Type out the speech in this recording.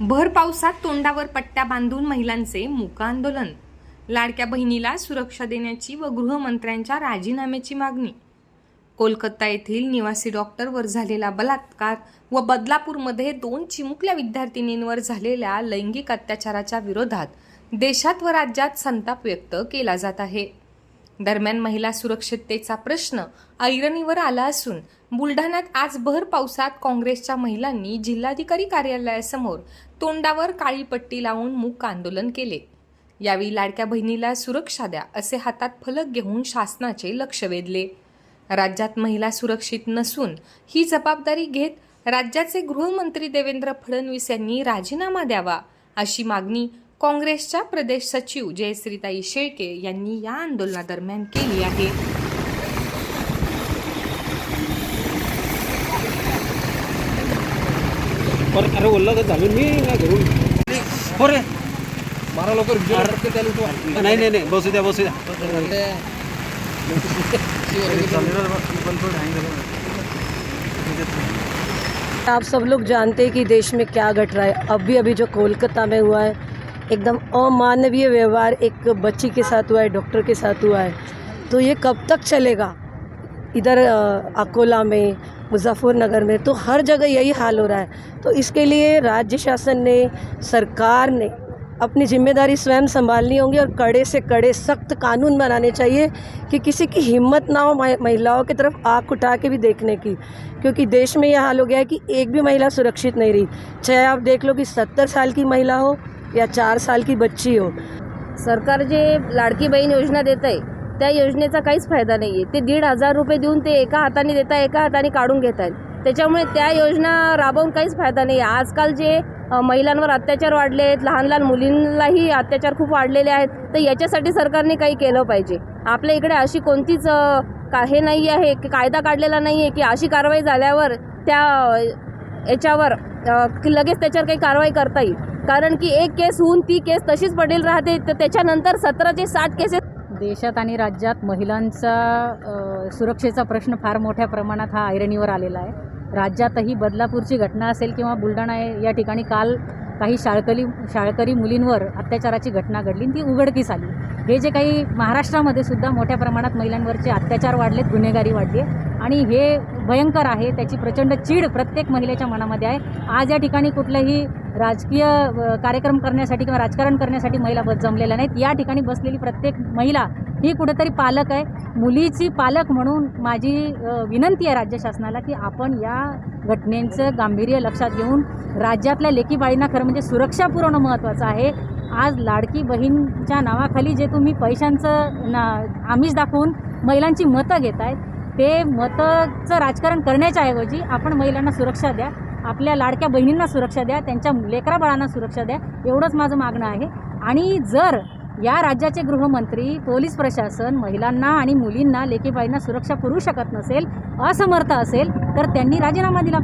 भर पावसात तोंडावर पट्ट्या बांधून महिलांचे मूक आंदोलन लाडक्या बहिणीला सुरक्षा देण्याची व गृहमंत्र्यांच्या राजीनाम्याची मागणी. कोलकाता येथील निवासी डॉक्टरवर झालेला बलात्कार व बदलापूरमध्ये दोन चिमुकल्या विद्यार्थिनींवर झालेल्या लैंगिक अत्याचाराच्या विरोधात देशात व राज्यात संताप व्यक्त केला जात आहे. दरम्यान महिला सुरक्षिततेचा प्रश्न ऐरणीवर आला असून बुलढाण्यात आज भर पावसात काँग्रेसच्या महिलांनी जिल्हाधिकारी कार्यालयासमोर तोंडावर काळी पट्टी लावून मूक आंदोलन केले. यावेळी लाडक्या बहिणीला सुरक्षा द्या असे हातात फलक घेऊन शासनाचे लक्ष वेधले. राज्यात महिला सुरक्षित नसून ही जबाबदारी घेत राज्याचे गृहमंत्री देवेंद्र फडणवीस यांनी राजीनामा द्यावा अशी मागणी काँग्रेसच्या प्रदेश सचिव जयश्रीताई शेळके यांनी या आंदोलनादरम्यान केली आहे. अरे ओल्ला तर झालो. मी ना घरून हो रे. बारा लवकर नाही नाही नाही. बसू द्या बसू द्या. आप सब लोग जानते हैं कि देश में क्या घट रहा है। अभी अभी जो कोलकाता में हुआ है एकदम अमानवीय व्यवहार एक बच्ची के साथ हुआ है, डॉक्टर के साथ हुआ है। तो ये कब तक चलेगा? इधर अकोला में, मुजफ्फरनगर में तो हर जगह यही हाल हो रहा है। तो इसके लिए राज्य शासन ने, सरकार ने अपनी ज़िम्मेदारी स्वयं संभालनी होगी और कड़े से कड़े सख्त कानून बनाने चाहिए कि किसी की हिम्मत ना हो महिलाओं की तरफ़ आँख उठा के भी देखने की। क्योंकि देश में यह हाल हो गया है कि एक भी महिला सुरक्षित नहीं रही। चाहे आप देख लो कि सत्तर साल की महिला हो या चार साल की बच्ची हो. सरकार जे लाडकी बहीण योजना देत आहे त्या योजनेचा काहीच फायदा नाही आहे ते दीड हजार रुपये देऊन ते एका हाताने देत आहे एका हाताने काढून घेत आहेत त्याच्यामुळे त्या योजना राबवून काहीच फायदा नाही आहे आजकाल जे महिलांवर अत्याचार वाढले आहेत लहान लहान मुलींनाही अत्याचार खूप वाढलेले आहेत तर याच्यासाठी सरकारने काही केलं पाहिजे. आपल्या इकडे अशी कोणतीच का हे नाही आहे की कायदा काढलेला नाही आहे की अशी कारवाई झाल्यावर त्या याच्यावर लगेच त्याच्यावर काही कारवाई करता येईल. कारण की एक केस होऊन ती केस तशीच पडेल राहते तर त्याच्यानंतर सतराचे साठ केसेस देशात आणि राज्यात महिलांचा सुरक्षेचा प्रश्न फार मोठ्या प्रमाणात हा ऐरणीवर आलेला आहे. राज्यातही बदलापूरची घटना असेल किंवा बुलढाणा या ठिकाणी काल काही शाळकरी शाळकरी मुलींवर अत्याचाराची घटना घडली आणि ती उघडकीस आली. हे जे काही महाराष्ट्रामध्ये सुद्धा मोठ्या प्रमाणात महिलांवरचे अत्याचार वाढलेत गुन्हेगारी वाढली आहे आणि हे भयंकर आहे त्याची प्रचंड चीड प्रत्येक महिलेच्या मनामध्ये आहे. आज या ठिकाणी कुठलंही राजकीय कार्यक्रम करण्यासाठी किंवा राजकारण करण्यासाठी महिला बस जमलेल्या नाहीत. या ठिकाणी बसलेली प्रत्येक महिला ही कुठेतरी पालक आहे. मुलीची पालक म्हणून माझी विनंती आहे राज्य शासनाला की आपण या घटनेचं गांभीर्य लक्षात घेऊन राज्यातल्या लेकी बाळींना खरं म्हणजे सुरक्षा पुरवणं महत्त्वाचं आहे. आज लाडकी बहीणच्या नावाखाली जे तुम्ही पैशांचं ना आमिष दाखवून महिलांची मतं घेत आहेत ते मतचं राजकारण करण्याच्या ऐवजी आपण महिलांना सुरक्षा द्या आपल्या लाडक्या बहिणींना सुरक्षा द्या त्यांच्या लेकराबाळांना सुरक्षा द्या एवढंच माझं मागणं आहे. आणि जर या राज्याचे गृहमंत्री पोलीस प्रशासन महिलांना आणि मुलींना लेकीबाईंना सुरक्षा पुरू शकत नसेल असमर्थ असेल तर त्यांनी राजीनामा दिला